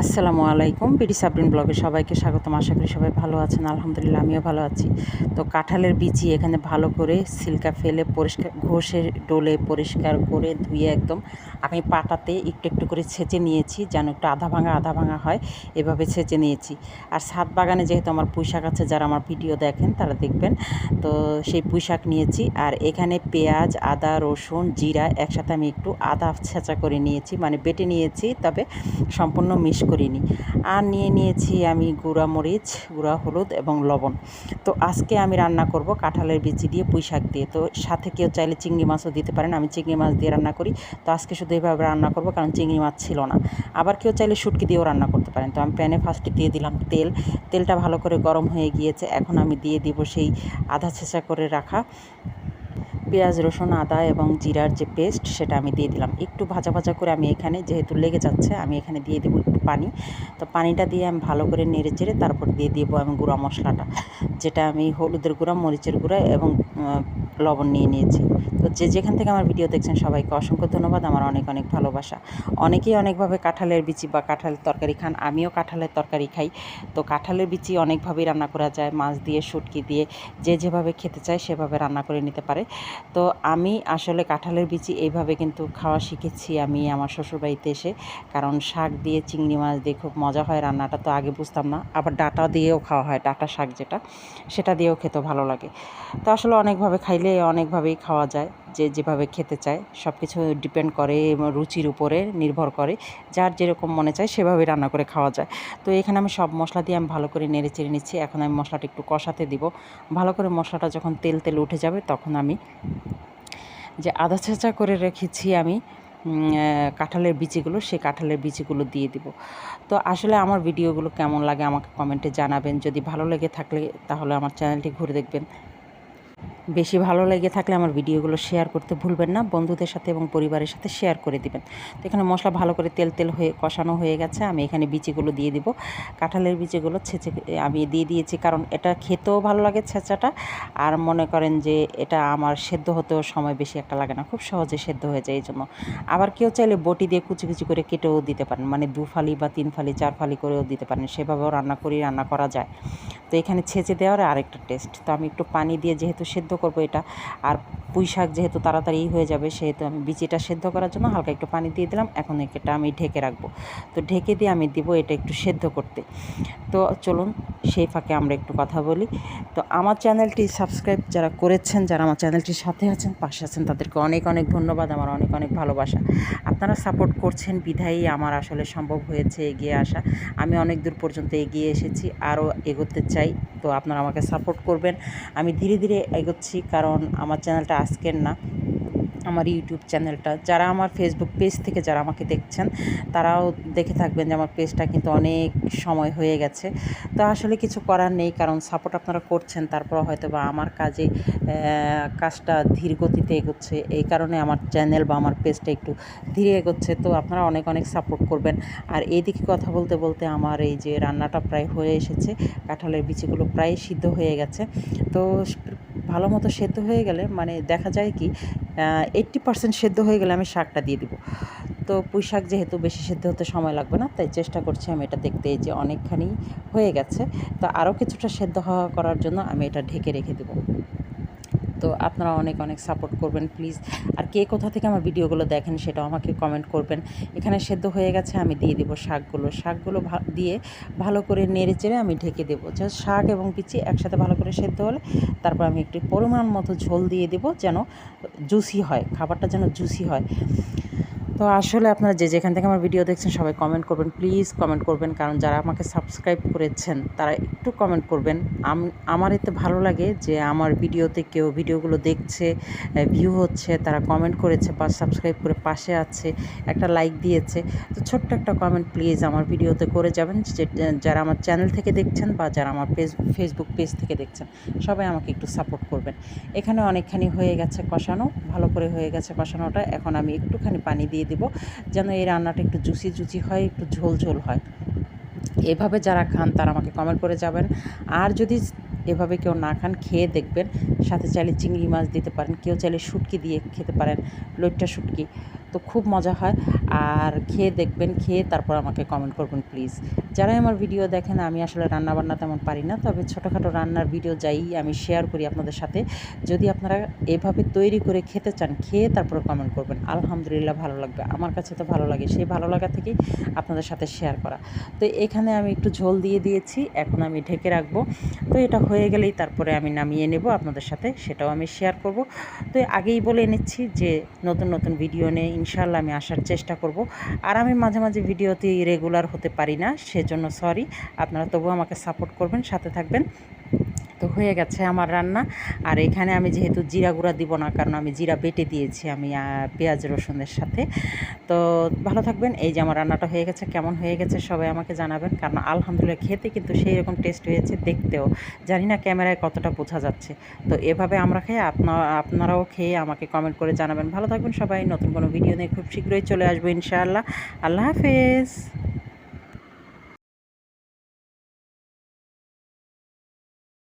আসসালামু আলাইকুম। বিডি সাবরিন ব্লগে সবাইকে স্বাগতম। আশা করি সবাই ভালো আছেন। আলহামদুলিল্লাহ, আমিও ভালো আছি। তো কাঁঠালের বিচি এখানে ভালো করে সিল্কা ফেলে পরিষ্কার, ঘষে ডোলে পরিষ্কার করে ধুয়ে একদম আমি পাটাতে একটু একটু করে ছেঁচে নিয়েছি যেন একটু আধা ভাঙা আধা ভাঙা হয়। এভাবে ছেঁচে নিয়েছি। আর সাত বাগানে যেহেতু আমার পুঁইশাক আছে, যারা আমার ভিডিও দেখেন তারা দেখবেন। তো সেই পুঁইশাক নিয়েছি। আর এখানে পেঁয়াজ, আদা, রসুন, জিরা একসাথে আমি একটু আদা ছেঁচা করে নিয়েছি। মানে বেটে নিয়েছি, তবে সম্পূর্ণ মিশ করিনি। আর নিয়ে নিয়েছি আমি গুঁড়া মরিচ, গুঁড়া হলুদ এবং লবণ। তো আজকে আমি রান্না করব কাঁঠালের বিচি দিয়ে পুঁই শাক দিয়ে। তো সাথে কেউ চাইলে চিংড়ি মাছও দিতে পারেন, আমি চিংড়ি মাছ দিয়ে রান্না করি। তো আজকে শুধু এইভাবে রান্না করব, কারণ চিংড়ি মাছ ছিল না। আবার কেউ চাইলে শুটকি দিয়েও রান্না করতে পারেন। তো আমি প্যানে ফার্স্টে দিয়ে দিলাম তেল। তেলটা ভালো করে গরম হয়ে গিয়েছে, এখন আমি দিয়ে দিব সেই আধা ছেঁচা করে রাখা পেঁয়াজ, রসুন, আদা এবং জিরার যে পেস্ট সেটা আমি দিয়ে দিলাম। একটু ভাজা ভাজা করে আমি এখানে যেহেতু লেগে যাচ্ছে, আমি এখানে দিয়ে দেবো একটু পানি। তো পানিটা দিয়ে আমি ভালো করে নেড়ে চেড়ে তারপর দিয়ে দেবো আমি গুঁড়া মশলাটা, যেটা আমি হলুদের গুঁড়া, মরিচের গুঁড়া এবং লবণ নিয়ে নিয়েছি। তো যে যেখান থেকে আমার ভিডিও দেখছেন সবাইকে অসংখ্য ধন্যবাদ, আমার অনেক অনেক ভালোবাসা। অনেকেই অনেকভাবে কাঁঠালের বিচি বা কাঁঠালের তরকারি খান, আমিও কাঁঠালের তরকারি খাই। তো কাঁঠালের বিচি অনেকভাবেই রান্না করা যায়, মাছ দিয়ে, শুটকি দিয়ে, যে যেভাবে খেতে চায় সেভাবে রান্না করে নিতে পারে। তো আমি আসলে কাঁঠালের বিচি এইভাবে কিন্তু খাওয়া শিখেছি আমি আমার শ্বশুরবাড়িতে এসে। কারণ শাক দিয়ে চিংড়ি মাছ দিয়ে খুব মজা হয় রান্নাটা, তো আগে বুঝতাম না। আবার ডাটা দিয়েও খাওয়া হয়, ডাটা শাক যেটা, সেটা দিয়েও খেতে ভালো লাগে। তো আসলে অনেকভাবে খাইলে অনেকভাবেই খাওয়া যায়, যে যেভাবে খেতে চায়। সব কিছু ডিপেন্ড করে রুচির উপরে নির্ভর করে। যার যেরকম মনে চায় সেভাবে রান্না করে খাওয়া যায়। তো এখানে আমি সব মশলা দিয়ে আমি ভালো করে নেড়ে চেড়ে নিচ্ছি। এখন আমি মশলাটা একটু কষাতে দিব। ভালো করে মশলাটা যখন তেল তেল উঠে যাবে তখন আমি যে আদা ছেঁচা করে রেখেছি আমি কাঁঠালের বিচিগুলো সেই কাঁঠালের বিচিগুলো দিয়ে দিব। তো আসলে আমার ভিডিওগুলো কেমন লাগে আমাকে কমেন্টে জানাবেন। যদি ভালো লেগে থাকলে তাহলে আমার চ্যানেলটি ঘুরে দেখবেন। বেশি ভালো লেগে থাকলে আমার ভিডিওগুলো শেয়ার করতে ভুলবেন না, বন্ধুদের সাথে এবং পরিবারের সাথে শেয়ার করে দিবেন। তো এখানে মশলা ভালো করে তেল তেল হয়ে কষানো হয়ে গেছে, আমি এখানে বিচিগুলো দিয়ে দিব। কাঁঠালের বিচিগুলো ছেঁচে আমি দিয়ে দিয়েছি কারণ এটা খেতেও ভালো লাগে ছেঁচাটা, আর মনে করেন যে এটা আমার সেদ্ধ হতেও সময় বেশি একটা লাগে না, খুব সহজে সেদ্ধ হয়ে যায় এই জন্য আবার কেউ চাইলে বটি দিয়ে কুচি কুচি করে কেটেও দিতে পারেন মানে দু ফালি বা তিন ফালি, চার ফালি করেও দিতে পারেন, সেভাবেও রান্না করি রান্না করা যায়। তো এখানে ছেঁচে দেওয়ার আরেকটা টেস্ট তো আমি একটু পানি দিয়ে যেহেতু সেদ্ধ করব এটা। আর পুঁই শাক যেহেতু তাড়াতাড়ি হয়ে যাবে, সেহেতু আমি বিচিটা সেদ্ধ করার জন্য হালকা একটু পানি দিয়ে দিলাম। এখন এটা আমি ঢেকে রাখব। তো ঢেকে দিয়ে আমি দিব এটা একটু সেদ্ধ করতে। তো চলুন, সেই ফাঁকে আমরা একটু কথা বলি। তো আমার চ্যানেলটি সাবস্ক্রাইব যারা করেছেন, যারা আমার চ্যানেলটির সাথে আছেন, পাশে আছেন, তাদেরকে অনেক অনেক ধন্যবাদ, আমার অনেক অনেক ভালোবাসা। আপনারা সাপোর্ট করছেন বিধায়ী আমার আসলে সম্ভব হয়েছে এগিয়ে আসা। আমি অনেক দূর পর্যন্ত এগিয়ে এসেছি, আরও এগোতে চাই। তো আপনারা আমাকে সাপোর্ট করবেন। আমি ধীরে ধীরে এগোচ্ছি। কারণ আমার চ্যানেলটা আজকের না, আমার ইউটিউব চ্যানেলটা। যারা আমার ফেসবুক পেজ থেকে যারা আমাকে দেখছেন, তারাও দেখে থাকবেন যে আমার পেজটা কিন্তু অনেক সময় হয়ে গেছে। তো আসলে কিছু করার নেই, কারণ সাপোর্ট আপনারা করছেন তারপর হয়তো বা আমার কাজে কাজটা ধীর গতিতে এগোচ্ছে। এই কারণে আমার চ্যানেল বা আমার পেজটা একটু ধীরে এগোচ্ছে। তো আপনারা অনেক অনেক সাপোর্ট করবেন। আর এইদিকে কথা বলতে বলতে আমার এই যে রান্নাটা প্রায় হয়ে এসেছে, কাঁঠালের বিচিগুলো প্রায় সিদ্ধ হয়ে গেছে। তো ভালো মতো সেদ্ধ হয়ে গেলে মানে দেখা যায় কি এইট্টি পার্সেন্ট সেদ্ধ হয়ে গেলে আমি শাকটা দিয়ে দিব। তো পুঁই শাক যেহেতু বেশি সেদ্ধ হতে সময় লাগবে না, তাই চেষ্টা করছি আমি এটা দেখতে যে অনেকখানি হয়ে গেছে। তো আরও কিছুটা সেদ্ধ হওয়া করার জন্য আমি এটা ঢেকে রেখে দেবো। তো আপনারা অনেক অনেক সাপোর্ট করবেন প্লিজ আর কে কোথা থেকে আমার ভিডিওগুলো দেখেন সেটা আমাকে কমেন্ট করবেন। এখানে সেদ্ধ হয়ে গেছে, আমি দিয়ে দেবো শাকগুলো। শাকগুলো দিয়ে ভালো করে নেড়ে চেড়ে আমি ঢেকে দেবো। জাস্ট শাক এবং পিচি একসাথে ভালো করে সেদ্ধ হলে তারপর আমি একটু পরিমাণ মতো ঝোল দিয়ে দেবো যেন জুসি হয়, খাবারটা যেন জুসি হয়। তো আসলে আপনারা যে যেখান থেকে আমার ভিডিও দেখছেন, সবাই কমেন্ট করবেন। প্লিজ কমেন্ট করবেন, কারণ যারা আমাকে সাবস্ক্রাইব করেছেন, তারা একটু কমেন্ট করবেন। আমার এতে ভালো লাগে যে আমার ভিডিওতে কেউ ভিডিওগুলো দেখছে ভিউ হচ্ছে, তারা কমেন্ট করেছে বা সাবস্ক্রাইব করে পাশে আছে, একটা লাইক দিয়েছে। তো ছোট্ট একটা কমেন্ট প্লিজ আমার ভিডিওতে করে যাবেন। যে যারা আমার চ্যানেল থেকে দেখছেন বা যারা আমার পেজ ফেসবুক পেজ থেকে দেখছেন, সবাই আমাকে একটু সাপোর্ট করবেন। এখানে অনেকখানি হয়ে গেছে কষানো, ভালো করে হয়ে গেছে কষানোটা। এখন আমি একটুখানি পানি দিয়ে দিব, যেন এই রান্নাটা একটু জুসি জুচি হয়, একটু ঝোল ঝোল হয়। এভাবে যারা খান তারা আমাকে কমেন্ট করে যাবেন। আর যদি এভাবে কেউ না খান, খেয়ে দেখবেন। সাথে চাইলে চিংড়ি মাছ দিতে পারেন, কেউ চাইলে শুটকি দিয়ে খেতে পারেন, লোটটা শুটকি। তো খুব মজা হয়। আর খেয়ে দেখবেন, খেয়ে তারপর আমাকে কমেন্ট করবেন প্লিজ যারাই আমার ভিডিও দেখেন, আমি আসলে রান্না বান্না তেমন পারি না, তবে ছোটোখাটো রান্নার ভিডিও যাই, আমি শেয়ার করি আপনাদের সাথে। যদি আপনারা এভাবে তৈরি করে খেতে চান, খেয়ে তারপর কমেন্ট করবেন। আলহামদুলিল্লাহ ভালো লাগবে। আমার কাছে তো ভালো লাগে, সেই ভালো লাগা থেকেই আপনাদের সাথে শেয়ার করা। তো এখানে আমি একটু ঝোল দিয়ে দিয়েছি, এখন আমি ঢেকে রাখব। তো এটা হয়ে গেলেই তারপরে আমি নামিয়ে নেব আপনাদের সাথে, সেটাও আমি শেয়ার করব। তো আগেই বলে নিচ্ছি যে নতুন নতুন ভিডিও নিয়ে ইনশাল্লাহ আমি আসার চেষ্টা করব। আর আমি মাঝে মাঝে ভিডিওতে রেগুলার হতে পারি না, সেজন্য সরি আপনারা তবু আমাকে সাপোর্ট করবেন, সাথে থাকবেন। তো হয়ে গেছে আমার রান্না। আর এখানে আমি যেহেতু জিরা গুঁড়া দিব না, কারণ আমি জিরা বেটে দিয়েছি আমি পেঁয়াজ রসুনের সাথে। তো ভালো থাকবেন, এই যে আমার রান্নাটা হয়ে গেছে, কেমন হয়ে গেছে সবাই আমাকে জানাবেন, কারণ আলহামদুলিল্লাহ খেতে কিন্তু সেই রকম টেস্ট হয়েছে দেখতেও। জানি না ক্যামেরায় কতটা বোঝা যাচ্ছে। তো এভাবে আমরা খেয়ে আপনারা আপনারাও খেয়ে আমাকে কমেন্ট করে জানাবেন। ভালো থাকবেন সবাই, নতুন কোনো ভিডিও নিয়ে খুব শীঘ্রই চলে আসব ইনশাআল্লাহ। আল্লাহ হাফেজ।